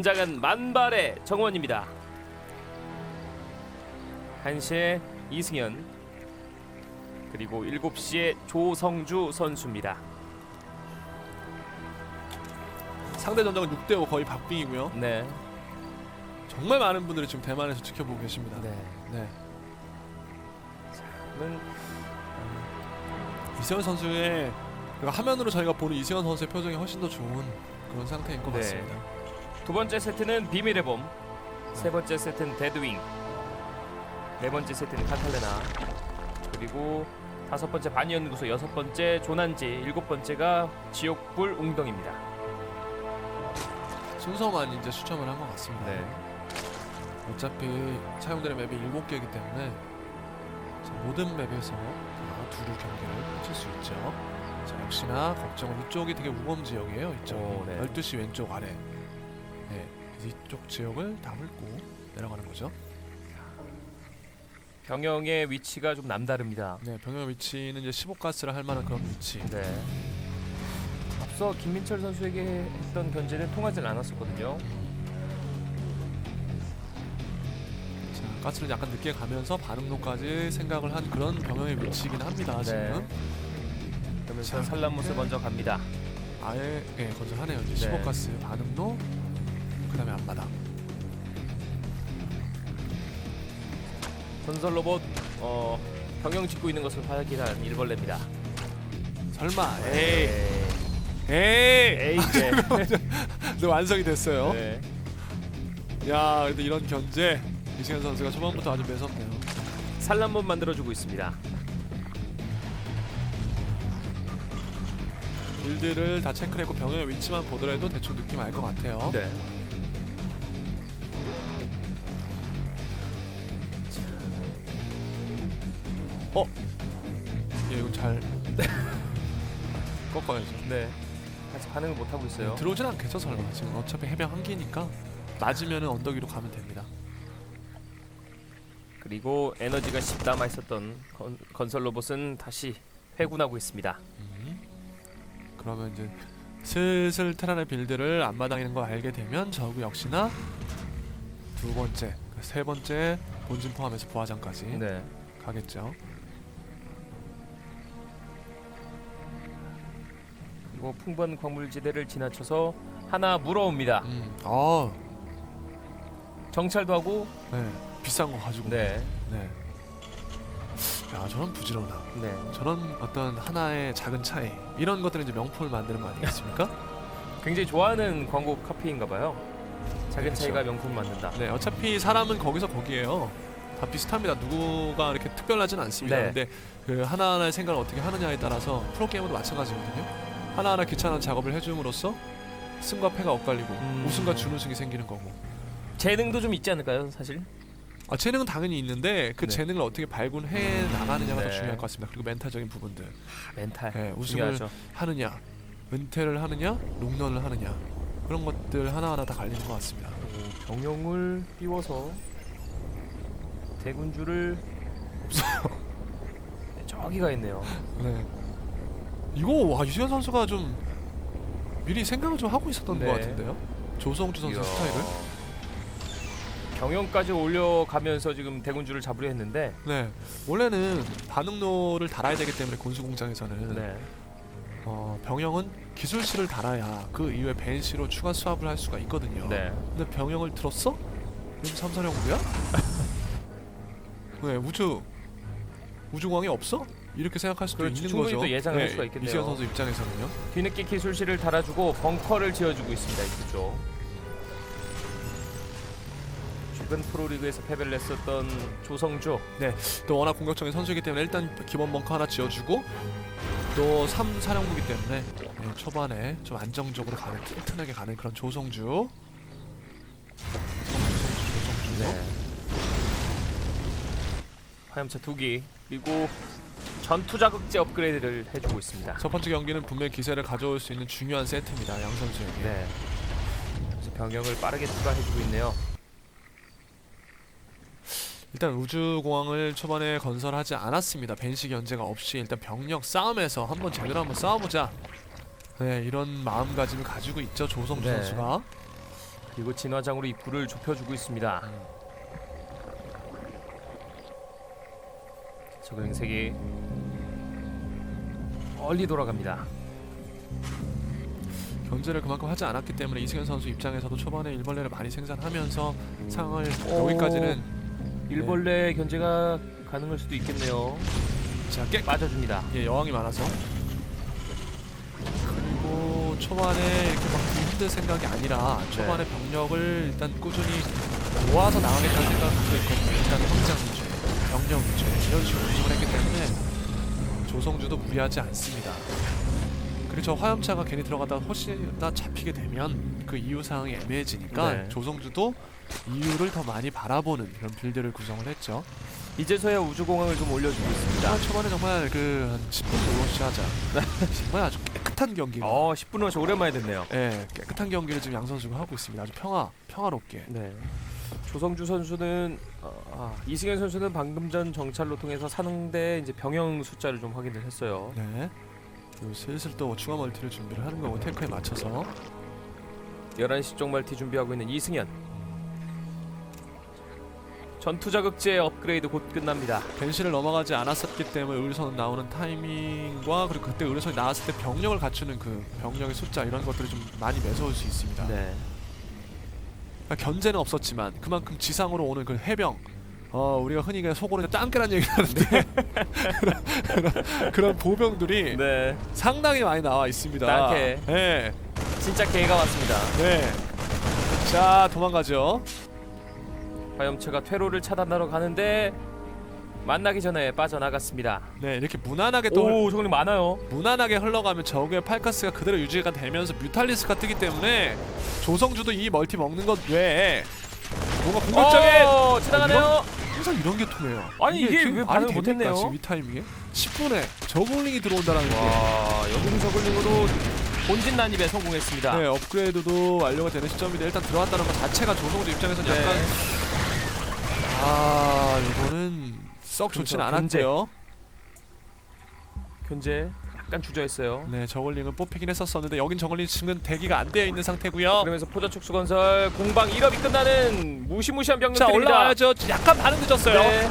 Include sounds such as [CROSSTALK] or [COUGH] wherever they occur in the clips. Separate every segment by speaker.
Speaker 1: 장은 만발의 정원입니다. 1시에 이승현 그리고 7시에 조성주 선수입니다.
Speaker 2: 상대 전적은 6대5 거의 박빙이고요.
Speaker 1: 네.
Speaker 2: 정말 많은 분들이 지금 대만에서 지켜보고 계십니다.
Speaker 1: 네.
Speaker 2: 네.
Speaker 1: 는
Speaker 2: 이세현 선수의 그러니까 화면으로 저희가 보는 이세현 선수의 표정이 훨씬 더 좋은 그런 상태인 것
Speaker 1: 네.
Speaker 2: 같습니다.
Speaker 1: 두 번째 세트는 비밀의 봄, 세 번째 세트는 데드윙, 네 번째 세트는 카탈레나, 그리고 다섯 번째 반연구소, 여섯 번째 조난지, 일곱 번째가 지옥불 웅덩입니다.
Speaker 2: 순서만 이제 추첨을 한 것 같습니다.
Speaker 1: 네.
Speaker 2: 어차피 사용되는 맵이 7개이기 때문에 자, 모든 맵에서 자, 두루 경기를 펼칠 수 있죠. 자, 역시나 걱정은 이쪽이 되게 우범 지역이에요. 이쪽
Speaker 1: 오, 네.
Speaker 2: 12시 왼쪽 아래. 네, 이쪽 지역을 다 훑고 내려가는 거죠.
Speaker 1: 병영의 위치가 좀 남다릅니다.
Speaker 2: 네, 병영 위치는 이제 15가스를 할 만한 그런 위치.
Speaker 1: 네. 앞서 김민철 선수에게 했던 견제는 통하지 않았었거든요.
Speaker 2: 자, 가스를 약간 늦게 가면서 반응로까지 생각을 한 그런 병영의 위치이긴 합니다. 지금
Speaker 1: 그러면서
Speaker 2: 자,
Speaker 1: 산란못을
Speaker 2: 네.
Speaker 1: 먼저 갑니다.
Speaker 2: 아예 예, 건설하네요. 이제
Speaker 1: 네.
Speaker 2: 15가스 반응로 그 다음에 앞마당.
Speaker 1: 건설 로봇 어, 병영 짓고 있는 것을 확인한 일벌레입니다.
Speaker 2: 설마 에이
Speaker 1: 네.
Speaker 2: 에이
Speaker 1: 에이 이제. [LAUGHS]
Speaker 2: 네, 완성이 됐어요.
Speaker 1: 네.
Speaker 2: 야, 근데 이런 견제 이승현 선수가 초반부터 아주 매섭네요.
Speaker 1: 산란못 만들어주고 있습니다.
Speaker 2: 빌드를 다 체크했고 병영의 위치만 보더라도 대충 느낌 알 것 같아요.
Speaker 1: 네.
Speaker 2: 예, 이거 잘 [LAUGHS] 꺾어야죠.
Speaker 1: 네. 아직 반응을 못 하고 있어요.
Speaker 2: 들어오진 않겠죠, 설마. 지금 어차피 해병 한 기니까 맞으면은 언덕 위로 가면 됩니다.
Speaker 1: 그리고 에너지가 10 남아 있었던 건, 건설 로봇은 다시 회군하고 있습니다.
Speaker 2: 음. 그러면 이제 슬슬 테란의 빌드를 있는 거 알게 되면 저그 역시나 두 번째, 그세 번째 본진 포함해서 부하장까지
Speaker 1: 네.
Speaker 2: 가겠죠.
Speaker 1: 그리고 풍부한 광물지대를 지나쳐서 하나 물어옵니다.
Speaker 2: 음. 아,
Speaker 1: 정찰도 하고
Speaker 2: 네. 비싼 거 가지고.
Speaker 1: 네.
Speaker 2: 네. 야, 저런 부지런함.
Speaker 1: 네.
Speaker 2: 저런 어떤 하나의 작은 차이 이런 것들은 이제 명품을 만드는 거 아니겠습니까? [LAUGHS]
Speaker 1: 굉장히 좋아하는 광고 카피인가 봐요. 작은
Speaker 2: 그렇죠.
Speaker 1: 차이가 명품 만든다.
Speaker 2: 네, 어차피 사람은 거기서 거기에요. 다 비슷합니다. 누구가 이렇게 특별하진 않습니다.
Speaker 1: 네.
Speaker 2: 근데 그 하나하나의 생각을 어떻게 하느냐에 따라서 프로게이머도 마찬가지거든요. 하나하나 귀찮은 작업을 해줌으로써 승과 패가 엇갈리고
Speaker 1: 음.
Speaker 2: 우승과 준우승이 생기는 거고.
Speaker 1: 재능도 좀 있지 않을까요, 사실?
Speaker 2: 아, 재능은 당연히 있는데 그
Speaker 1: 네.
Speaker 2: 재능을 어떻게 발굴해 나가느냐가 더
Speaker 1: 네.
Speaker 2: 중요할 것 같습니다. 그리고 멘탈적인 부분들.
Speaker 1: 아, 멘탈
Speaker 2: 네, 우승을
Speaker 1: 중요하죠.
Speaker 2: 하느냐, 은퇴를 하느냐, 롱런을 하느냐 그런 것들 하나하나 다 갈리는 것 같습니다.
Speaker 1: 오, 병영을 띄워서 대군주를 없어요. [LAUGHS] 저기가 있네요.
Speaker 2: 네. 이거 와 유시현 선수가 좀 미리 생각을 좀 하고 있었던
Speaker 1: 네.
Speaker 2: 것 같은데요. 조성주 선수
Speaker 1: 이야.
Speaker 2: 스타일을.
Speaker 1: 병영까지 올려가면서 지금 대군주를 잡으려 했는데
Speaker 2: 네. 원래는 반응로를 달아야 되기 때문에 군수 공장에서는
Speaker 1: 네.
Speaker 2: 어, 병영은 기술실을 달아야 그 이후에 벤시로 추가 수합을 할 수가 있거든요.
Speaker 1: 네.
Speaker 2: 근데 병영을 들었어? 요즘 삼사령부야? 네 우주 우주공항이 없어? 이렇게 생각할 수도
Speaker 1: 그렇죠.
Speaker 2: 있는
Speaker 1: 충분히
Speaker 2: 거죠.
Speaker 1: 또 예상을 할 수가 있겠네요.
Speaker 2: 유시현 선수 입장에서는요.
Speaker 1: 뒤늦게 기술실을 달아주고 벙커를 지어주고 있습니다. 이쪽. 최근 프로리그에서 패배를 했었던 조성주.
Speaker 2: 또 워낙 공격적인 선수이기 때문에 일단 기본 벙커 하나 지어주고 또 3 사령부기 때문에 네, 초반에 좀 안정적으로 가는 튼튼하게 가는 그런 조성주 조성주 조성주
Speaker 1: 네. 화염차 두기 그리고 전투 자극제 업그레이드를 해주고 있습니다.
Speaker 2: 첫 번째 경기는 분명히 기세를 가져올 수 있는 중요한 세트입니다 양 선수에게
Speaker 1: 네. 그래서 병력을 빠르게 추가해주고 있네요.
Speaker 2: 일단 우주공항을 초반에 건설하지 않았습니다 벤시 견제가 없이 일단 병력 싸움에서 한번 제대로 한번 싸워보자 네 이런 마음가짐을 가지고 있죠 조성주
Speaker 1: 네.
Speaker 2: 선수가
Speaker 1: 그리고 진화장으로 입구를 좁혀주고 있습니다. 저글링 세개 멀리 돌아갑니다.
Speaker 2: 견제를 그만큼 하지 않았기 때문에 이승현 선수 입장에서도 초반에 일벌레를 많이 생산하면서 상황을
Speaker 1: 오.
Speaker 2: 여기까지는
Speaker 1: 일벌레 견제가 가능할 수도 있겠네요.
Speaker 2: 자, 깨
Speaker 1: 빠져줍니다.
Speaker 2: 예, 여왕이 많아서 그리고 초반에 이렇게 막 힘들 생각이 아니라 초반에 병력을 일단 꾸준히 모아서 나가겠다는 생각을 갖고 있거든요. 일단 확장 위주의 병력 위주의 이런 식으로 구성을 했기 때문에 조성주도 무리하지 않습니다. 그리고 저 화염차가 괜히 들어가다가 혹시나 잡히게 되면 그 이유 사항이 애매해지니까
Speaker 1: 네.
Speaker 2: 조성주도 이유를 더 많이 바라보는 그런 빌드를 구성을 했죠.
Speaker 1: 이제서야 우주공항을 좀 올려주고 있습니다.
Speaker 2: 아, 초반에 정말 그한 10분 정도 하자. 정말 아주 깨끗한 경기가.
Speaker 1: 어, 10분은 저 오랜만에 됐네요.
Speaker 2: 예, 깨끗한 경기를 지금 양 선수가 하고 있습니다. 아주 평화, 평화롭게.
Speaker 1: 네. 조성주 선수는 어, 아, 이승현 선수는 방금 전 정찰로 통해서 상대 이제 병영 숫자를 좀 확인을 했어요.
Speaker 2: 네. 그리고 슬슬 또 추가 멀티를 준비를 하는 거고 테크에 맞춰서
Speaker 1: 11시 쪽 멀티 준비하고 있는 이승현. 전투 자극제 업그레이드 곧 끝납니다.
Speaker 2: 벤시를 넘어가지 않았었기 때문에 의료선 나오는 타이밍과 그리고 그때 의료선이 나왔을 때 병력을 갖추는 그 병력의 숫자 이런 것들이 좀 많이 매서울 수 있습니다.
Speaker 1: 네.
Speaker 2: 그러니까 견제는 없었지만 그만큼 지상으로 오는 그 해병 어 우리가 흔히 그냥 속으로 땅깨란 얘기 하는데 그런, 그런, [LAUGHS] 그런 보병들이
Speaker 1: 네.
Speaker 2: 상당히 많이 나와 있습니다.
Speaker 1: 땅깨.
Speaker 2: 네.
Speaker 1: 진짜 개가 왔습니다.
Speaker 2: 네. 자 도망가죠.
Speaker 1: 화염체가 퇴로를 차단하러 가는데 만나기 전에 빠져나갔습니다.
Speaker 2: 네 이렇게 무난하게 또 흘-
Speaker 1: 오, 저글링 많아요.
Speaker 2: 무난하게 흘러가면 적의 팔카스가 그대로 유지가 되면서 뮤탈리스가 뜨기 때문에 조성주도 이 멀티 먹는 것 외에 뭔가 공격적인
Speaker 1: 어, 지나가네요.
Speaker 2: 항상 이런 게 통해요.
Speaker 1: 아니, 이게
Speaker 2: 지금
Speaker 1: 왜
Speaker 2: 됩니까,
Speaker 1: 못했네요?
Speaker 2: 지금 이 타이밍에 10분에 저글링이 들어온다라는 게.
Speaker 1: 와, 여기서 저글링으로 본진 난입에 성공했습니다.
Speaker 2: 네 업그레이드도 완료가 되는 시점인데 일단 들어왔다는 것 자체가 조성주 입장에서는
Speaker 1: 네.
Speaker 2: 약간 아 이거는 썩 좋진
Speaker 1: 그렇죠.
Speaker 2: 않았대요.
Speaker 1: 현재 약간 주저했어요.
Speaker 2: 네 저글링을 뽑히긴 했었었는데 여긴 저글링 지금 대기가 안 되어 있는 상태고요.
Speaker 1: 그러면서 포자 축수 건설 공방 1업이 끝나는 무시무시한
Speaker 2: 자
Speaker 1: 병력들입니다.
Speaker 2: 올라와야죠. 약간 반응 늦었어요.
Speaker 1: 네.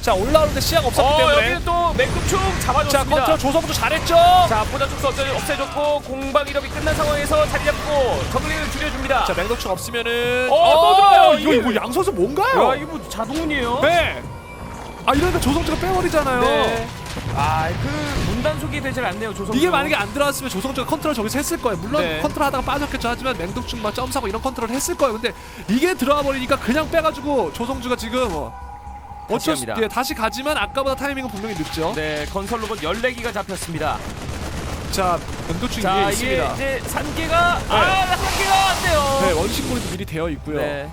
Speaker 2: 자 올라오는데 시야가 없었기
Speaker 1: 어,
Speaker 2: 때문에
Speaker 1: 여기는 또 맥북충
Speaker 2: 자
Speaker 1: 잡아줬습니다.
Speaker 2: 컨트롤 조성도 잘했죠.
Speaker 1: 자, 포자 축수 없애- 없애줬고 공방 1업이 끝난 상황에서 자리 잡고 저글링을 줄여줍니다.
Speaker 2: 자 맹독충 없으면은
Speaker 1: 어, 또 들어와요.
Speaker 2: 이거
Speaker 1: 이게-
Speaker 2: 이거 양 선수 뭔가요?
Speaker 1: 야, 이거 뭐 자동운이에요?
Speaker 2: 네. 아 이러니까 조성주가 빼버리잖아요.
Speaker 1: 네. 아, 그 문단속이 되질 않네요, 조성.
Speaker 2: 이게 만약에 안 들어왔으면 조성주가 컨트롤 저기서 했을 거예요. 물론
Speaker 1: 네.
Speaker 2: 컨트롤 하다가 빠졌겠죠. 하지만 맹독충 막 점사고 이런 컨트롤 했을 거예요. 근데 이게 들어와 버리니까 그냥 빼가지고 조성주가 지금 어, 어쩔 수. 예, 다시 가지만 아까보다 타이밍은 분명히 늦죠.
Speaker 1: 네, 건설 로봇 14기가 잡혔습니다.
Speaker 2: 자 맹독충
Speaker 1: 자,
Speaker 2: 위에
Speaker 1: 이게
Speaker 2: 있습니다.
Speaker 1: 이제 산계가 아, 산계가 안 돼요.
Speaker 2: 네 원심골이 미리 되어 있고요.
Speaker 1: 네.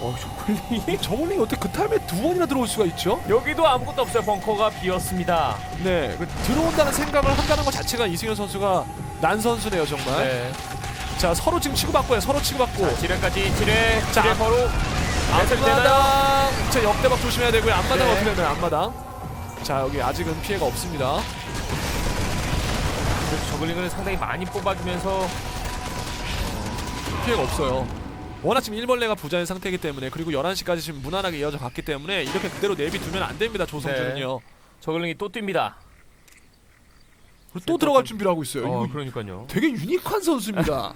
Speaker 1: 어, 저글링이
Speaker 2: 저글링이 어떻게 그 타임에 두 번이나 들어올 수가 있죠?
Speaker 1: 여기도 아무것도 없어요. 벙커가 비었습니다.
Speaker 2: 네, 그 들어온다는 생각을 한다는 것 자체가 이승현 선수가 난 선수네요 정말.
Speaker 1: 네.
Speaker 2: 자 서로 지금 치고받고요. 서로 치고받고.
Speaker 1: 지뢰까지 지뢰
Speaker 2: 자,
Speaker 1: 지뢰 바로 되나요?
Speaker 2: 앞마당. 자 역대박 조심해야 되고요. 앞마당
Speaker 1: 네.
Speaker 2: 어떻게 되나요? 앞마당. 자 여기 아직은 피해가 없습니다.
Speaker 1: 그래서 저글링을 상당히 많이 뽑아주면서
Speaker 2: 피해가 없어요. 워낙 지금 일벌레가 부자인 상태이기 때문에 그리고 11시까지 지금 무난하게 이어져 갔기 때문에 이렇게 그대로 내비두면 안 됩니다. 조성주는요.
Speaker 1: 저글링이 또 뜁니다.
Speaker 2: 그리고 또 들어갈 준비를 하고 있어요.
Speaker 1: 어,
Speaker 2: 이거
Speaker 1: 그러니까요.
Speaker 2: 되게 유니크한 선수입니다.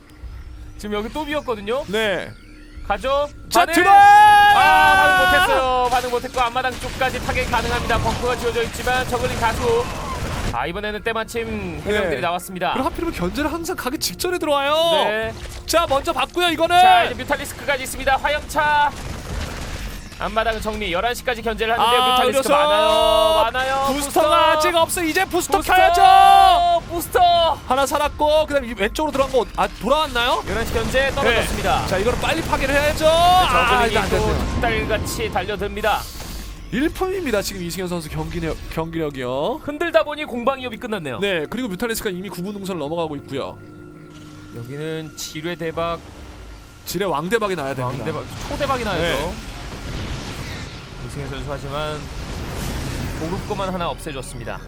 Speaker 2: [LAUGHS]
Speaker 1: 지금 여기 또 비었거든요.
Speaker 2: 네.
Speaker 1: 가죠.
Speaker 2: 자
Speaker 1: 반응! 아, 반응 못했어요. 반응 못했고 앞마당 쪽까지 타격 가능합니다. 벙커가 지어져 있지만 저글링 다수. 아 이번에는 때마침 해병들이
Speaker 2: 네.
Speaker 1: 나왔습니다.
Speaker 2: 그리고 하필이면 견제를 항상 가기 직전에 들어와요.
Speaker 1: 네.
Speaker 2: 자 먼저 봤고요 이거는.
Speaker 1: 자 이제 뮤탈리스크까지 있습니다. 화염차. 앞마당 정리 11시까지 견제를 하는데요.
Speaker 2: 아,
Speaker 1: 뮤탈리스크
Speaker 2: 그래서
Speaker 1: 많아요. 많아요.
Speaker 2: 부스터가 아직 없어. 이제 부스터,
Speaker 1: 부스터
Speaker 2: 켜야죠.
Speaker 1: 부스터.
Speaker 2: 하나 살았고 그다음 에 왼쪽으로 들어간 거 아 돌아왔나요?
Speaker 1: 11시 견제 떨어졌습니다.
Speaker 2: 자 이거는 빨리 파괴를 해야죠. 아,
Speaker 1: 저글링이
Speaker 2: 됐네요.
Speaker 1: 또 딸같이 달려듭니다.
Speaker 2: 일품입니다 지금 이승현 선수 경기력 경기력이요.
Speaker 1: 흔들다 보니 공방 이업이 끝났네요.
Speaker 2: 네 그리고 뮤탈리스가 이미 9분 능선을 넘어가고 있고요.
Speaker 1: 여기는 지뢰 대박,
Speaker 2: 지뢰 왕대박이 나야 됩니다.
Speaker 1: 왕 대박, 초대박이 나야죠.
Speaker 2: 네.
Speaker 1: 이승현 선수 하지만 고급 거만 하나 없애줬습니다.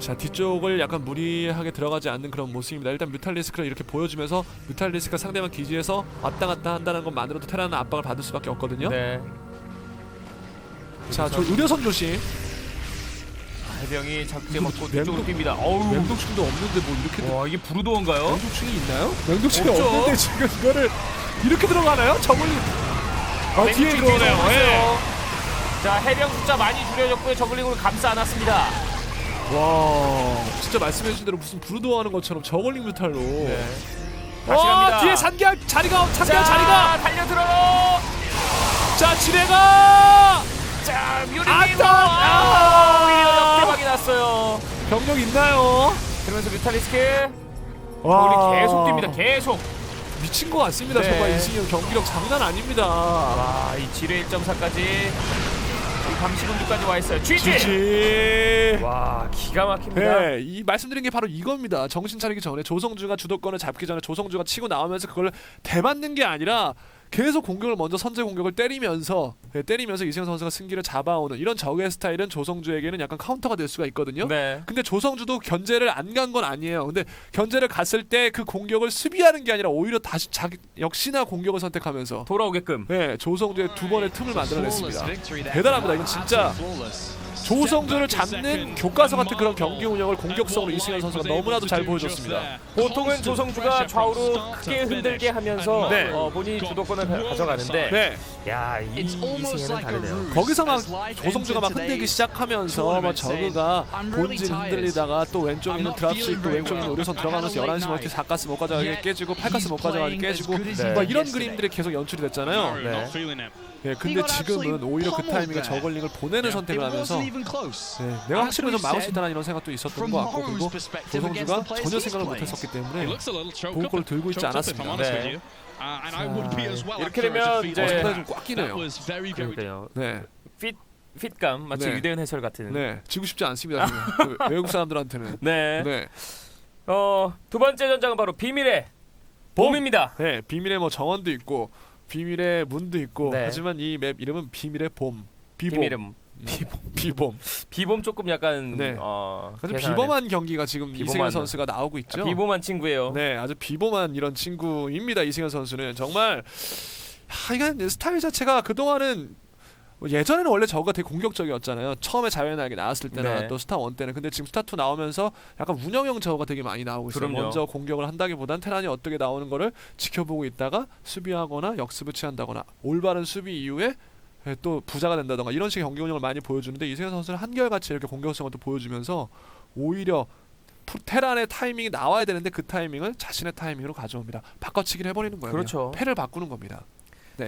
Speaker 2: 자 뒤쪽을 약간 무리하게 들어가지 않는 그런 모습입니다. 일단 뮤탈리스크를 이렇게 보여주면서 뮤탈리스크가 상대방 기지에서 왔다 갔다 한다는 것만으로도 테라는 압박을 받을 수밖에 없거든요.
Speaker 1: 네.
Speaker 2: 자 저 의료선 조심.
Speaker 1: 해병이 작게
Speaker 2: 이거
Speaker 1: 먹고 뒤쪽으로 뜁니다. 어우.
Speaker 2: 맹독충도 없는데 뭐 이렇게
Speaker 1: 와 이게 부르도인가요?
Speaker 2: 맹독충이 있나요? 맹독충이
Speaker 1: 없죠.
Speaker 2: 없는데 지금 이거를 이렇게 들어가나요? 저걸 아 뒤에
Speaker 1: 맹독충
Speaker 2: 들어오네요.
Speaker 1: 뒤에
Speaker 2: 예.
Speaker 1: 자 해병 숫자 많이 줄여졌고요. 저글링으로 감싸 안았습니다.
Speaker 2: 와 진짜 말씀해주신 대로 무슨 브루도 하는 것처럼 저걸링 뮤탈로.
Speaker 1: 네. 다시
Speaker 2: 와
Speaker 1: 갑니다.
Speaker 2: 뒤에 산계할 자리가
Speaker 1: 자,
Speaker 2: 산계할 자리가
Speaker 1: 달려 들어.
Speaker 2: 자 지뢰가
Speaker 1: 자 뮤리
Speaker 2: 안타!
Speaker 1: 아,
Speaker 2: 아!
Speaker 1: 오히려 역대박이 났어요.
Speaker 2: 병력 있나요?
Speaker 1: 그러면서 뮤탈리스크
Speaker 2: 와
Speaker 1: 우리 계속 뜁니다. 계속.
Speaker 2: 미친 것 같습니다.
Speaker 1: 네.
Speaker 2: 정말 이승현 경기력 장난 아닙니다.
Speaker 1: 와 이 지뢰 1.4까지 이 감시군주까지 와 있어요. GG.
Speaker 2: 지지.
Speaker 1: 와 기가 막힙니다.
Speaker 2: 네, 이 말씀드린 게 바로 이겁니다. 정신 차리기 전에 조성주가 주도권을 잡기 전에 조성주가 치고 나오면서 그걸 대받는 게 아니라 계속 공격을 먼저 선제 공격을 때리면서 네, 때리면서 이승현 선수가 승기를 잡아오는 이런 적의 스타일은 조성주에게는 약간 카운터가 될 수가 있거든요.
Speaker 1: 네.
Speaker 2: 근데 조성주도 견제를 안 간 건 아니에요. 근데 견제를 갔을 때 그 공격을 수비하는 게 아니라 오히려 다시 자기 역시나 공격을 선택하면서
Speaker 1: 돌아오게끔.
Speaker 2: 네, 조성주의 두 번의 틈을 만들어냈습니다. 대단합니다. 이건 진짜 조성주를 잡는 교과서 같은 그런 경기 운영을 공격성으로 이승현 선수가 너무나도 잘 보여줬습니다.
Speaker 1: 보통은 조성주가 좌우로 크게 흔들게 하면서
Speaker 2: 네.
Speaker 1: 어, 본인이 주도권을 가- 가져가는데
Speaker 2: 네,
Speaker 1: 야, 이 이승현은 다르네요.
Speaker 2: 거기서 막 조성주가 막 흔들기 시작하면서 막 저그가 본진 흔들리다가 또 왼쪽에 있는 드랍식 또 왼쪽에 있는 의료선 들어가면서 11시 멀티 4가스 못 가져가게 깨지고 8가스 못 가져가게 깨지고
Speaker 1: 네.
Speaker 2: 막 이런 그림들이 계속 연출이 됐잖아요.
Speaker 1: 네.
Speaker 2: 네, 근데 지금은 오히려 그 타이밍에 저걸링을 보내는 선택을 하면서 네, 내가 확실히 좀 막을 수 있다는 이런 생각도 있었던 것 같고 그리고 조성주가 전혀 생각을 못했었기 때문에 보호골을 들고 있지 않았습니다.
Speaker 1: 네.
Speaker 3: 이렇게
Speaker 1: 이렇게 되면 이제-
Speaker 2: 어, 상당히 좀꽉 끼네요.
Speaker 1: 그러니까요.
Speaker 2: 네,
Speaker 1: 핏감 마치
Speaker 2: 네.
Speaker 1: 유대현 해설 같은.
Speaker 2: 네, 지고 싶지 않습니다. 지금. [LAUGHS] 그 외국 사람들한테는.
Speaker 1: 네.
Speaker 2: 네,
Speaker 1: 어, 두 번째 전장은 바로 비밀의 봄입니다.
Speaker 2: 네, 비밀의 뭐 정원도 있고 비밀의 문도 있고
Speaker 1: 네.
Speaker 2: 하지만 이 맵 이름은 비밀의 봄. 비봄.
Speaker 1: 비밀의 봄.
Speaker 2: 비봄.
Speaker 1: 비봄 조금 약간
Speaker 2: 네.
Speaker 1: 어,
Speaker 2: 아주
Speaker 1: 계산하네.
Speaker 2: 비범한 경기가 지금
Speaker 1: 비범한.
Speaker 2: 이승현 선수가 나오고 있죠.
Speaker 1: 아, 비봄한 친구예요.
Speaker 2: 네, 아주 비범한 이런 친구입니다. 이승현 선수는 정말 하, 이건 스타일 자체가 그 동안은 예전에는 원래 저가 되게 공격적이었잖아요. 처음에 자연하게 나왔을 때나
Speaker 1: 네.
Speaker 2: 또 스타 원 때는 근데 지금 스타 투 나오면서 약간 운영형 저가 되게 많이 나오고 있어요.
Speaker 1: 그럼요.
Speaker 2: 먼저 공격을 한다기보단 테란이 어떻게 나오는 거를 지켜보고 있다가 수비하거나 역습을 취한다거나 올바른 수비 이후에 예, 또 부자가 된다던가 이런 식의 경기 운영을 많이 보여주는데 이승현 선수는 한결같이 이렇게 공격성을 또 보여주면서 오히려 푸- 테란의 타이밍이 나와야 되는데 그 타이밍을 자신의 타이밍으로 가져옵니다. 바꿔치기를 해버리는 거예요.
Speaker 1: 그렇죠.
Speaker 2: 패를 바꾸는 겁니다.